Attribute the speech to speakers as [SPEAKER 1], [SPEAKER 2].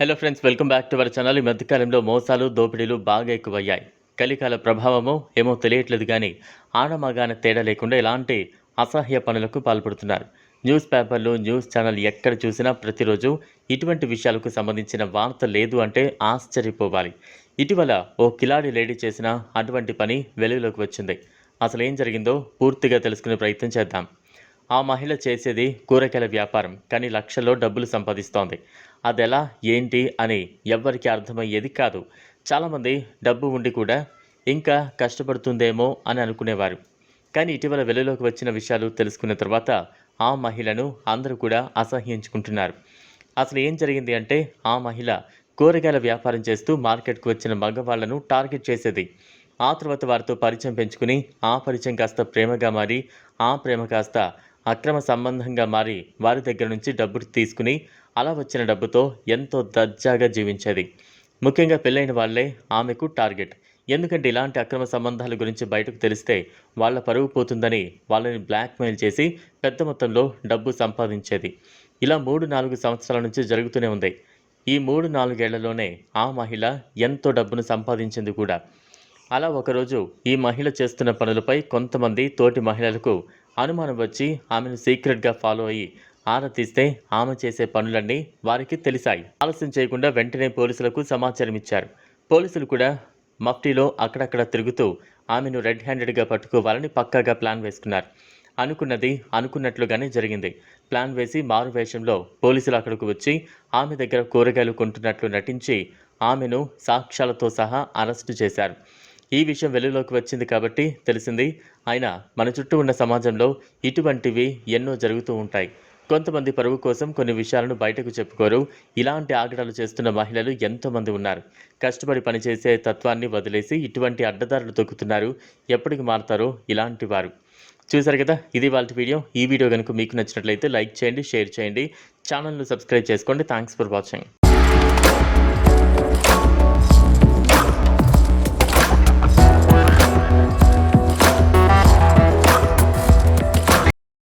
[SPEAKER 1] Hello friends welcome back to our channel ఈ మధ్యకాలంలో మోసాలు దోపిడీలు బాగా ఎక్కువయ్యాయి. కలికాల ప్రభావమో ఏమో తెలియట్లేదు కానీ ఆడమగాన తేడా లేకుండా ఎలాంటి అసహ్య పనులకు పాల్పడుతున్నారు. న్యూస్ పేపర్లు న్యూస్ ఛానల్ ఎక్కడ చూసినా ప్రతిరోజు ఇటువంటి విషయాలకు సంబంధించిన వార్త లేదు అంటే ఆశ్చర్యపోవాలి. ఇటీవల ఓ కిలాడి లేడీ చేసిన అటువంటి పని వెలుగులోకి వచ్చింది. అసలు ఏం జరిగిందో పూర్తిగా తెలుసుకునే ప్రయత్నం చేద్దాం. ఆ మహిళ చేసేది కూరగాయల వ్యాపారం కానీ లక్షల్లో డబ్బులు సంపాదిస్తోంది. అదెలా ఏంటి అని ఎవ్వరికి అర్థమయ్యేది కాదు. చాలామంది డబ్బు ఉండి కూడా ఇంకా కష్టపడుతుందేమో అని అనుకునేవారు. కానీ ఇటీవల వెలుగులోకి వచ్చిన విషయాలు తెలుసుకున్న తర్వాత ఆ మహిళను అందరూ కూడా అసహ్యించుకుంటున్నారు. అసలు ఏం జరిగింది అంటే ఆ మహిళ కూరగాయల వ్యాపారం చేస్తూ మార్కెట్కు వచ్చిన మగవాళ్ళను టార్గెట్ చేసేది. ఆ తర్వాత వారితో పరిచయం పెంచుకుని ఆ పరిచయం కాస్త ప్రేమగా మారి ఆ ప్రేమ కాస్త అక్రమ సంబంధంగా మారి వారి దగ్గర నుంచి డబ్బు తీసుకుని అలా వచ్చిన డబ్బుతో ఎంతో దర్జాగా జీవించేది. ముఖ్యంగా పెళ్ళైన వాళ్ళే ఆమెకు టార్గెట్. ఎందుకంటే ఇలాంటి అక్రమ సంబంధాల గురించి బయటకు తెలిస్తే వాళ్ళ పరువు పోతుందని వాళ్ళని బ్లాక్మెయిల్ చేసి పెద్ద మొత్తంలో డబ్బు సంపాదించేది. ఇలా మూడు నాలుగు సంవత్సరాల నుంచి జరుగుతూనే ఉంది. ఈ మూడు నాలుగేళ్ళలోనే ఆ మహిళ ఎంతో డబ్బును సంపాదించింది కూడా. అలా ఒకరోజు ఈ మహిళ చేస్తున్న పనులపై కొంతమంది తోటి మహిళలకు అనుమానం వచ్చి ఆమెను సీక్రెట్గా ఫాలో అయ్యి ఆరాధిస్తే తీస్తే ఆమె చేసే పనులన్నీ వారికి తెలిసాయి. ఆలస్యం చేయకుండా వెంటనే పోలీసులకు సమాచారం ఇచ్చారు. పోలీసులు కూడా మఫ్టీలో అక్కడక్కడ తిరుగుతూ ఆమెను రెడ్ హ్యాండెడ్గా పట్టుకోవాలని పక్కాగా ప్లాన్ వేసుకున్నారు. అనుకున్నది అనుకున్నట్లుగానే జరిగింది. ప్లాన్ వేసి మారు వేషంలో పోలీసులు అక్కడకు వచ్చి ఆమె దగ్గర కూరగాయలు కొంటున్నట్లు నటించి ఆమెను సాక్ష్యాలతో సహా అరెస్టు చేశారు. ఈ విషయం వెలుగులోకి వచ్చింది కాబట్టి తెలిసింది. ఆయన మన చుట్టూ ఉన్న సమాజంలో ఇటువంటివి ఎన్నో జరుగుతూ ఉంటాయి. కొంతమంది పరువు కోసం కొన్ని విషయాలను బయటకు చెప్పుకోరు. ఇలాంటి ఆగడాలు చేస్తున్న మహిళలు ఎంతోమంది ఉన్నారు. కష్టపడి పనిచేసే తత్వాన్ని వదిలేసి ఇటువంటి అడ్డదారులు తొక్కుతున్నారు ఎప్పటికి మారుతారో ఇలాంటి వారు. చూసారు కదా? ఇది వాళ్ళ వీడియో. ఈ వీడియో కనుక మీకు నచ్చినట్లయితే లైక్ చేయండి షేర్ చేయండి. ఛానల్ను సబ్స్క్రైబ్ చేసుకోండి. Thanks for watching.